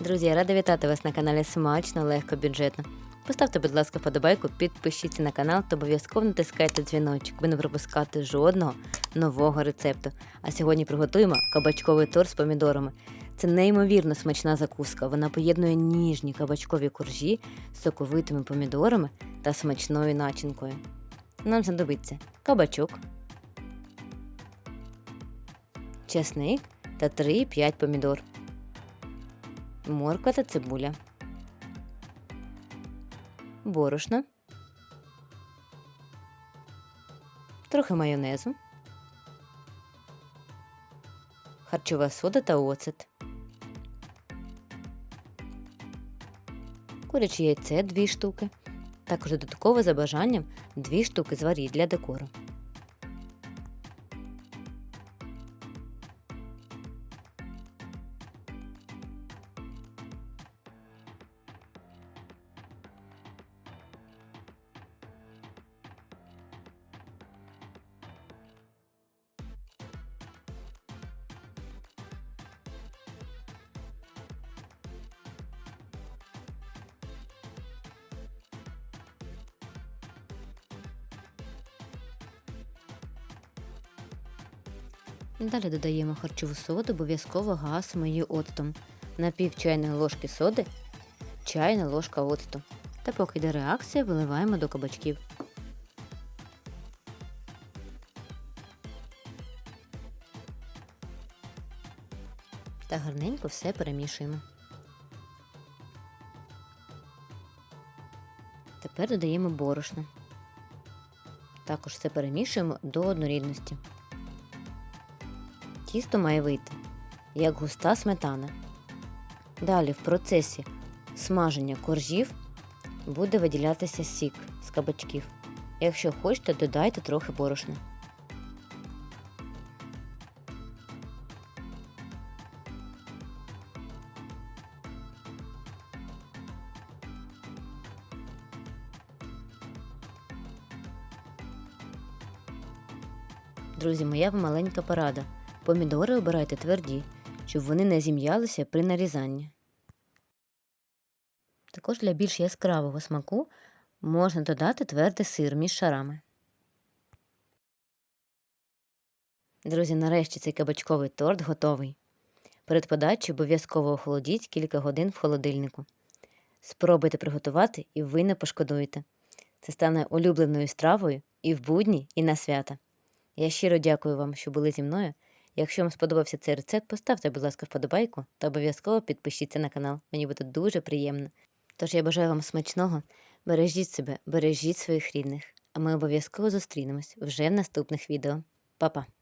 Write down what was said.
Друзі, я рада вітати вас на каналі Смачно, легко, бюджетно. Поставте, будь ласка, вподобайку, підпишіться на канал та обов'язково натискайте дзвіночок, аби не пропускати жодного нового рецепту. А сьогодні приготуємо кабачковий торт з помідорами. Це неймовірно смачна закуска. Вона поєднує ніжні кабачкові коржі з соковитими помідорами та смачною начинкою. Нам знадобиться кабачок, чесник та 3-5 помідор морква та цибуля, борошно, трохи майонезу, харчова сода та оцет, куряче яйце 2 штуки, також додатково за бажанням 2 штуки зваріть для декору. Далі додаємо харчову соду, обов'язково гасимо її оцтом. На пів чайної ложки соди, чайна ложка оцту. Та поки йде реакція, виливаємо до кабачків. Та гарненько все перемішуємо. Тепер додаємо борошно. Також все перемішуємо до однорідності. Тісто має вийти, як густа сметана. Далі в процесі смаження коржів буде виділятися сік з кабачків. Якщо хочете, додайте трохи борошна. Друзі, моя маленька порада. Помідори обирайте тверді, щоб вони не зім'ялися при нарізанні. Також для більш яскравого смаку можна додати твердий сир між шарами. Друзі, нарешті цей кабачковий торт готовий. Перед подачею обов'язково охолодіть кілька годин в холодильнику. Спробуйте приготувати і ви не пошкодуєте. Це стане улюбленою стравою і в будні, і на свята. Я щиро дякую вам, що були зі мною. Якщо вам сподобався цей рецепт, поставте, будь ласка, вподобайку та обов'язково підпишіться на канал. Мені буде дуже приємно. Тож я бажаю вам смачного, бережіть себе, бережіть своїх рідних, а ми обов'язково зустрінемось вже в наступних відео. Па-па!